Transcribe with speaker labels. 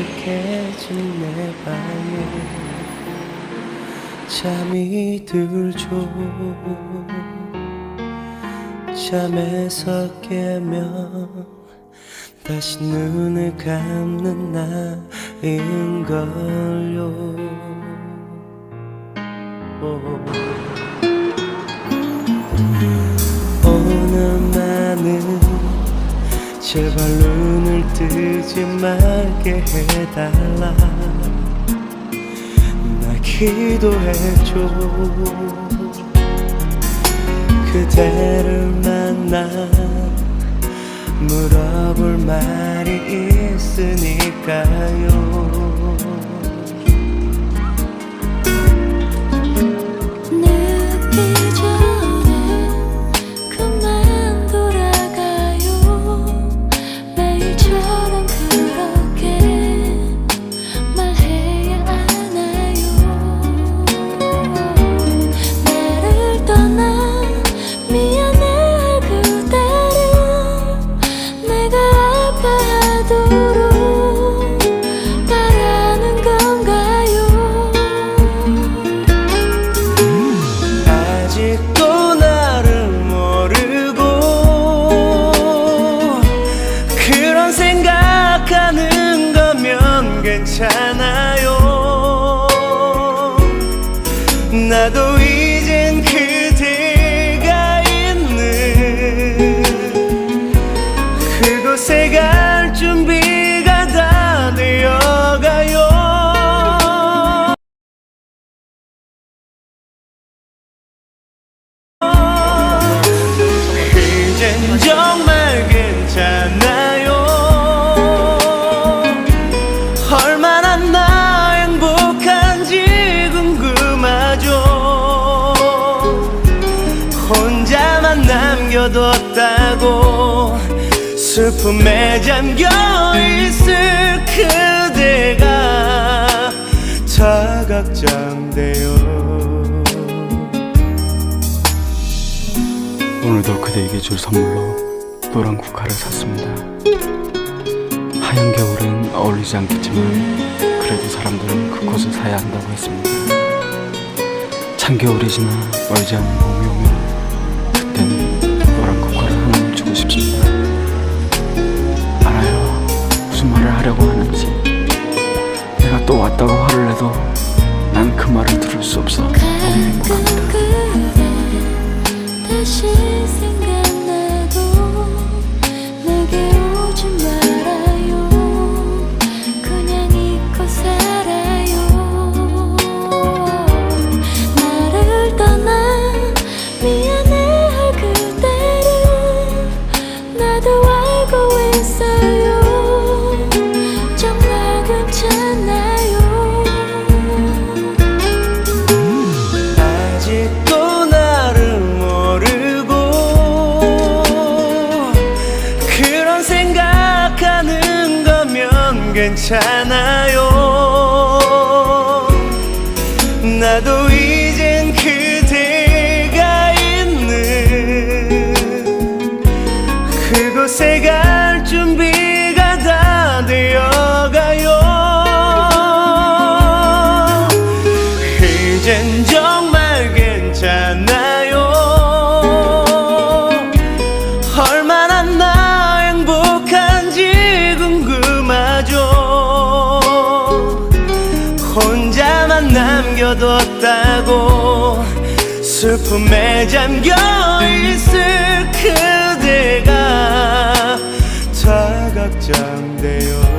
Speaker 1: 익숙해진 내 밤에 잠이 들죠 잠에서 깨면 다시 눈을 감는 나인걸요. 오늘 어. 많은 제발 눈을 뜨지 말게 해달라. 나 기도해줘. 그대를 만나 물어볼 말이 있으니까요 슬픔에 잠겨 있을 그대가 다 걱정돼요
Speaker 2: 오늘도 그대에게 줄 선물로 노란 국화를 샀습니다. 하얀 겨울엔 어울리지 않겠지만 그래도 사람들은 그곳을 사야 한다고 했습니다. 찬 겨울이 지나 멀지 않은 봄이 오면 그땐 노란 국화를 하나 주고 싶습니다. 하는지. 내가 또 왔다고 화를 내도 난 그 말을 들을 수 없어 너무 행복합니다.
Speaker 3: 괜찮아요.
Speaker 1: 아직도 나를 모르고 그런 생각하는 거면 괜찮아요. 나도 이젠 그대가 있는 그곳에 갈 준비가 이젠 정말 괜찮아요? 얼마나 나 행복한지 궁금하죠? 혼자만 남겨뒀다고 슬픔에 잠겨 있을 그대가 다 걱정돼요